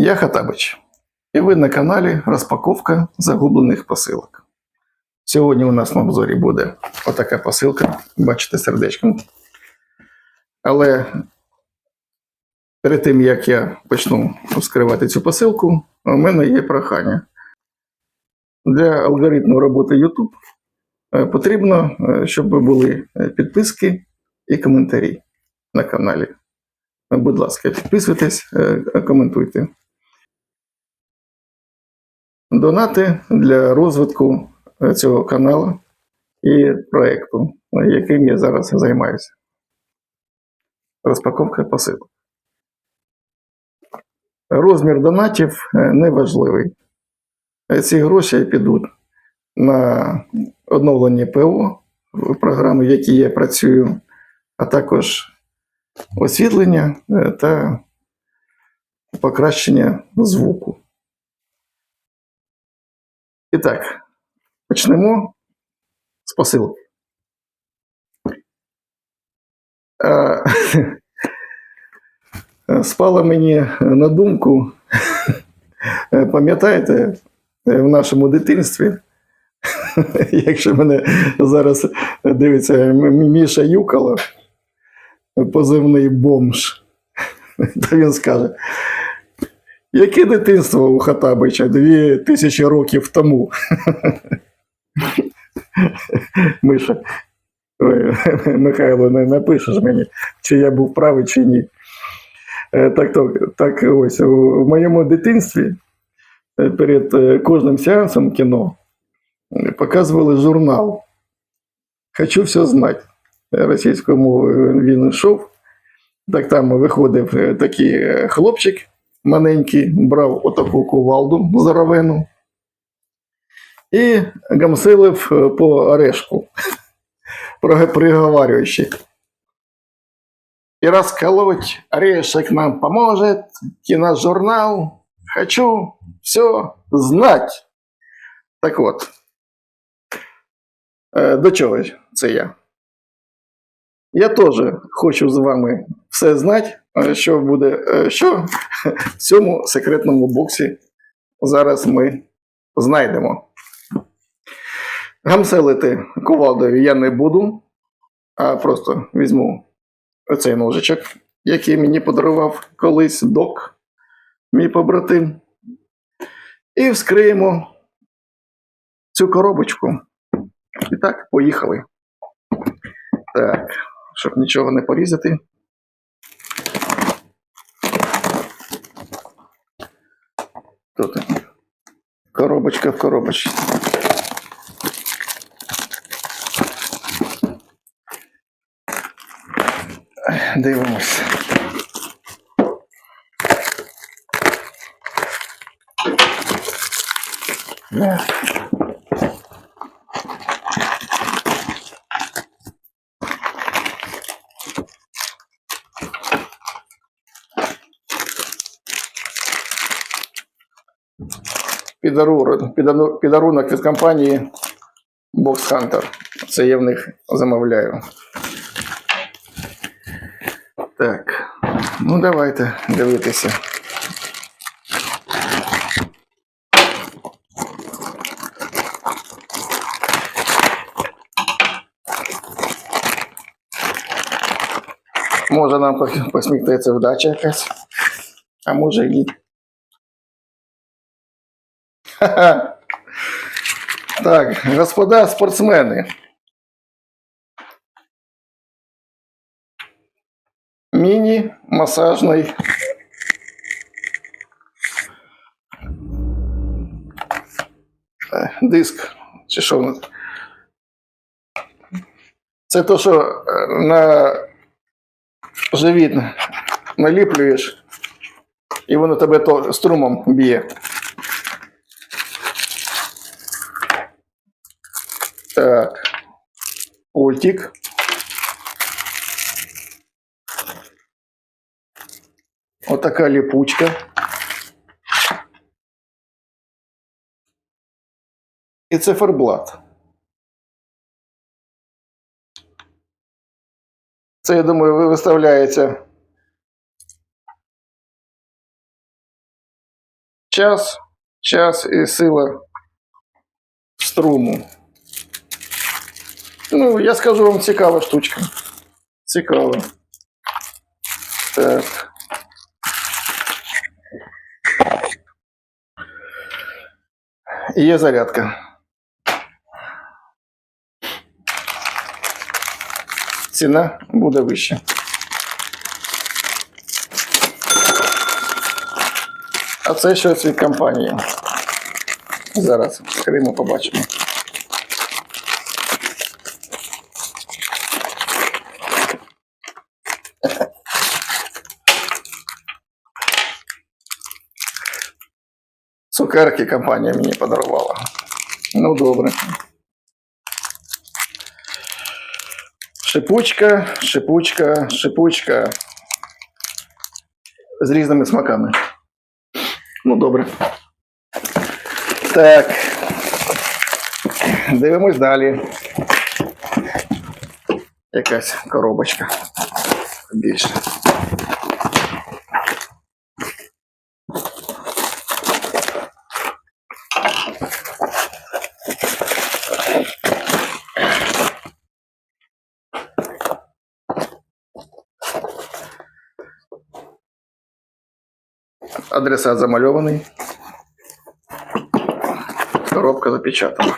Я Хатабич, і ви на каналі Розпаковка загублених посилок. Сьогодні у нас на обзорі буде отака посилка, бачите, сердечком. Але перед тим як я почну розкривати цю посилку, у мене є прохання. Для алгоритму роботи YouTube е, потрібно, е, щоб були е, підписки і коментарі на каналі. Будь ласка, підписуйтесь, коментуйте. Донати для розвитку е, цього каналу і проєкту, е, яким я зараз займаюся. Розпаковка посилок. Розмір донатів е, не важливий. Е, Ці гроші підуть на оновлення ПО програми, в якій я працюю, а також освітлення та покращення звуку. І так, почнемо з посилки. Е, Спало мені на думку, пам'ятаєте, в нашому дитинстві, якщо мене зараз дивиться Міша Юкало, позивний бомж, то він скаже: яке дитинство у Хатабича дві тисячі років тому? Миша, Михайло, не напишеш мені, чи я був правий, чи ні. Е, Так, так, так ось у моєму дитинстві е, перед е, кожним сеансом кіно показували журнал. Хочу все знати. Російською мовою він йшов. Так там виходив такий хлопчик маленький, брав отаку кувалду здоровену і гамсилив е, по орешку, приг- приговарюючи. И расколоть орешек нам поможет киножурнал «Хочу все знать». Так от, е, до чого це я? Я теж хочу з вами все знати, що буде, е, що в цьому секретному боксі зараз ми знайдемо. Гамселити кувалдою я не буду, а просто візьму оцей ножичок, який мені подарував колись док, мій побратим. І вскриємо цю коробочку. І так, поїхали. Так, щоб нічого не порізати. Тут коробочка в коробочці. Дивимось. Не. Підарунок, підану- підарунок від компанії Box Hunter. Це я в них замовляю. Так, ну давайте дивитися. Може нам пос- посміхнеться вдача якась, а може і ні. Так, господа спортсмени. міні-масажний е, диск. Чи що воно? Це то, що е, на живіт наліплюєш, і воно тебе то струмом б'є. Так. Пультик. Отака ліпучка. І циферблат. Це, я думаю, ви- виставляється час, час і сила струму. Ну, я скажу вам цікава штучка. Цікава. Так. Є зарядка. Ціна буде вища. А це щось від компанії. Зараз відкриємо, побачимо. Цукерки компанія мені подарувала. Ну, добре. Шипучка, шипучка, шипучка. З різними смаками. Ну, добре. Так. Дивимось далі. Якась коробочка. Більше. Адресат замальований. Коробка запечатана.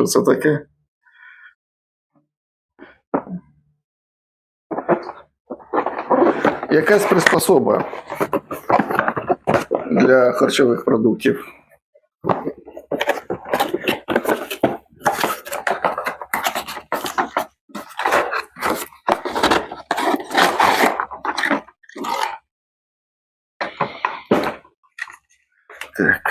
Що це таке? Якась приспособа для харчових продуктів. Так.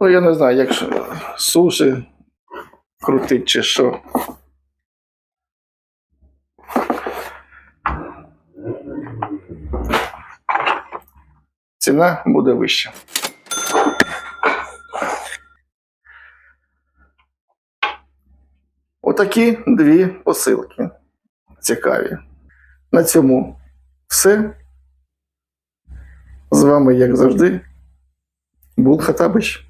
Ну, я не знаю, як ж суші крутить чи що. Ціна буде вища. Отакі дві посилки. Цікаві. На цьому все. З вами, як завжди, був Хатабич.